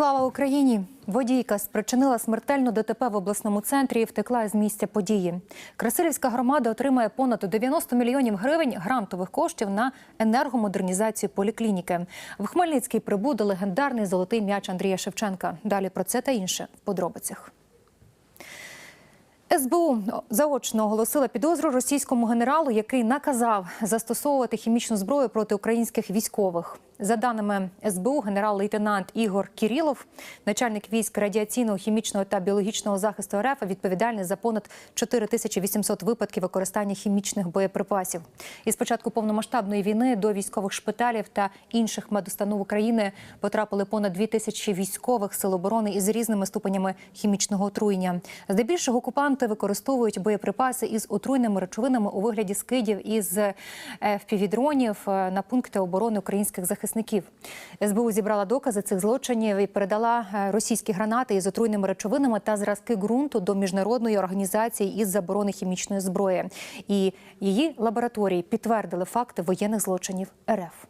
Слава Україні! Водійка спричинила смертельну ДТП в обласному центрі і втекла з місця події. Красилівська громада отримає понад 90 мільйонів гривень грантових коштів на енергомодернізацію поліклініки. В Хмельницький прибуде легендарний золотий м'яч Андрія Шевченка. Далі про це та інше в подробицях. СБУ заочно оголосила підозру російському генералу, який наказав застосовувати хімічну зброю проти українських військових. За даними СБУ, генерал-лейтенант Ігор Кірілов, начальник військ радіаційного, хімічного та біологічного захисту РФ, відповідальний за понад 4800 випадків використання хімічних боєприпасів. Із початку повномасштабної війни до військових шпиталів та інших медустанов України потрапили понад 2000 військових сил оборони із різними ступенями хімічного отруєння. Здебільшого окупанти використовують боєприпаси із отруйними речовинами у вигляді скидів із FPV-дронів на пункти оборони українських захисників. СБУ зібрала докази цих злочинів і передала е, російські гранати із отруйними речовинами та зразки ґрунту до міжнародної організації із заборони хімічної зброї. І її лабораторії підтвердили факти воєнних злочинів РФ.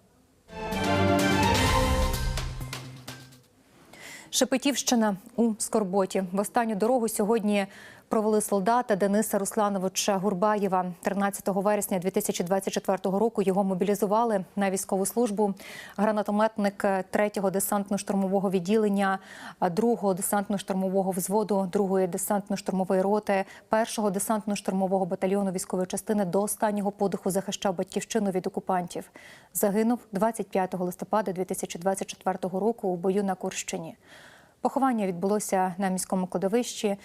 Шепетівщина у Скорботі. В останню дорогу сьогодні провели солдата Дениса Руслановича Гурбаєва. 13 вересня 2024 року його мобілізували на військову службу. Гранатометник 3-го десантно-штурмового відділення, 2-го десантно-штурмового взводу, 2-ї десантно-штурмової роти, 1-го десантно-штурмового батальйону військової частини до останнього подиху захищав батьківщину від окупантів. Загинув 25 листопада 2024 року у бою на Курщині. Поховання відбулося на міському кладовищі.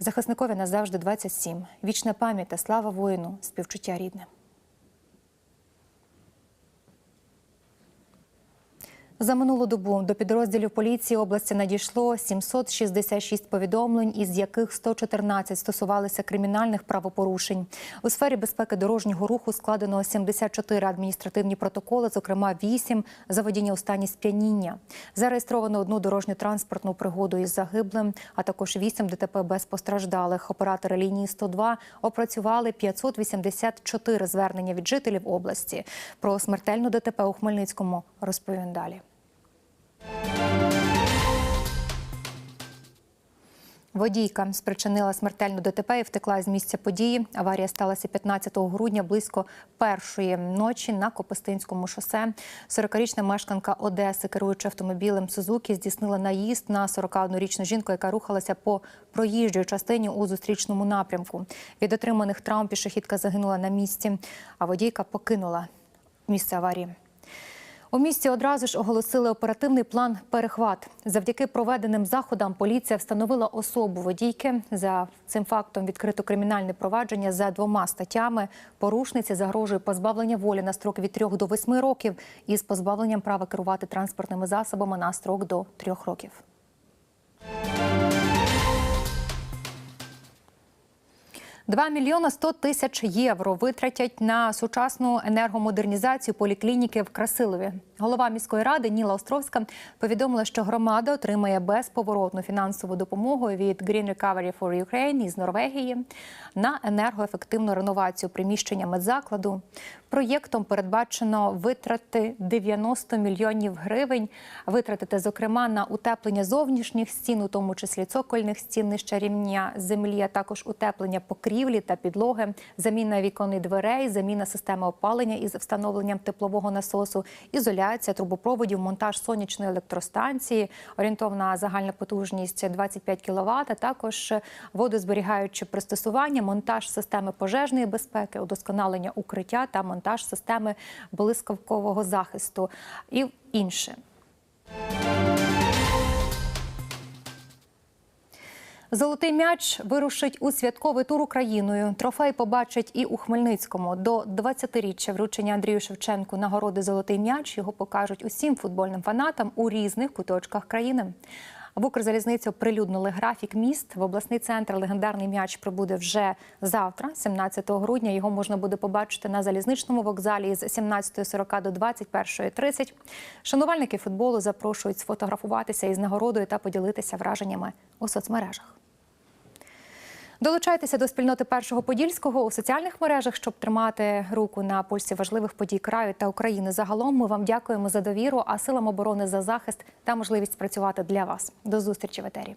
Захисникові назавжди 27. Вічна пам'ять та слава воїну, співчуття рідним. За минулу добу до підрозділів поліції області надійшло 766 повідомлень, із яких 114 стосувалися кримінальних правопорушень. У сфері безпеки дорожнього руху складено 74 адміністративні протоколи, зокрема 8 за водіння у стані сп'яніння. Зареєстровано одну дорожню транспортну пригоду із загиблим, а також 8 ДТП без постраждалих. Оператори лінії 102 опрацювали 584 звернення від жителів області. Про смертельну ДТП у Хмельницькому розповім далі. Водійка спричинила смертельну ДТП і втекла з місця події. Аварія сталася 15 грудня близько першої ночі на Копистинському шосе. 40-річна мешканка Одеси, керуючи автомобілем Сузукі, здійснила наїзд на 41-річну жінку, яка рухалася по проїжджій частині у зустрічному напрямку. Від отриманих травм пішохідка загинула на місці, а водійка покинула місце аварії. У місті одразу ж оголосили оперативний план перехват. Завдяки проведеним заходам поліція встановила особу водійки. За цим фактом відкрито кримінальне провадження за двома статтями. Порушниці загрожує позбавлення волі на строк від 3 до 8 років із позбавленням права керувати транспортними засобами на строк до 3 років. Два мільйона 100 тисяч євро витратять на сучасну енергомодернізацію поліклініки в Красилові. Голова міської ради Ніла Островська повідомила, що громада отримає безповоротну фінансову допомогу від Green Recovery for Ukraine із Норвегії на енергоефективну реновацію приміщення медзакладу. Проєктом передбачено витрати 90 мільйонів гривень. Витратити, зокрема, на утеплення зовнішніх стін, у тому числі цокольних стін нижче рівня землі, а також утеплення покрівлі та підлоги, заміна вікон і дверей, заміна системи опалення із встановленням теплового насосу, ізоляція трубопроводів, монтаж сонячної електростанції, орієнтовна загальна потужність 25 кВт, а також водозберігаючі пристосування, монтаж системи пожежної безпеки, удосконалення укриття та монтаж системи блискавкового захисту і інше. Золотий м'яч вирушить у святковий тур Україною. Трофей побачить і у Хмельницькому. До 20-річчя вручення Андрію Шевченку нагороди Золотий м'яч його покажуть усім футбольним фанатам у різних куточках країни. В Укрзалізницю прилюднили графік міст. В обласний центр легендарний м'яч прибуде вже завтра, 17 грудня. Його можна буде побачити на залізничному вокзалі з 17.40 до 21.30. Шанувальники футболу запрошують сфотографуватися із нагородою та поділитися враженнями у соцмережах. Долучайтеся до спільноти першого подільського у соціальних мережах, щоб тримати руку на пульсі важливих подій краю та України. Загалом ми вам дякуємо за довіру, а силам оборони за захист та можливість працювати для вас. До зустрічі в етері.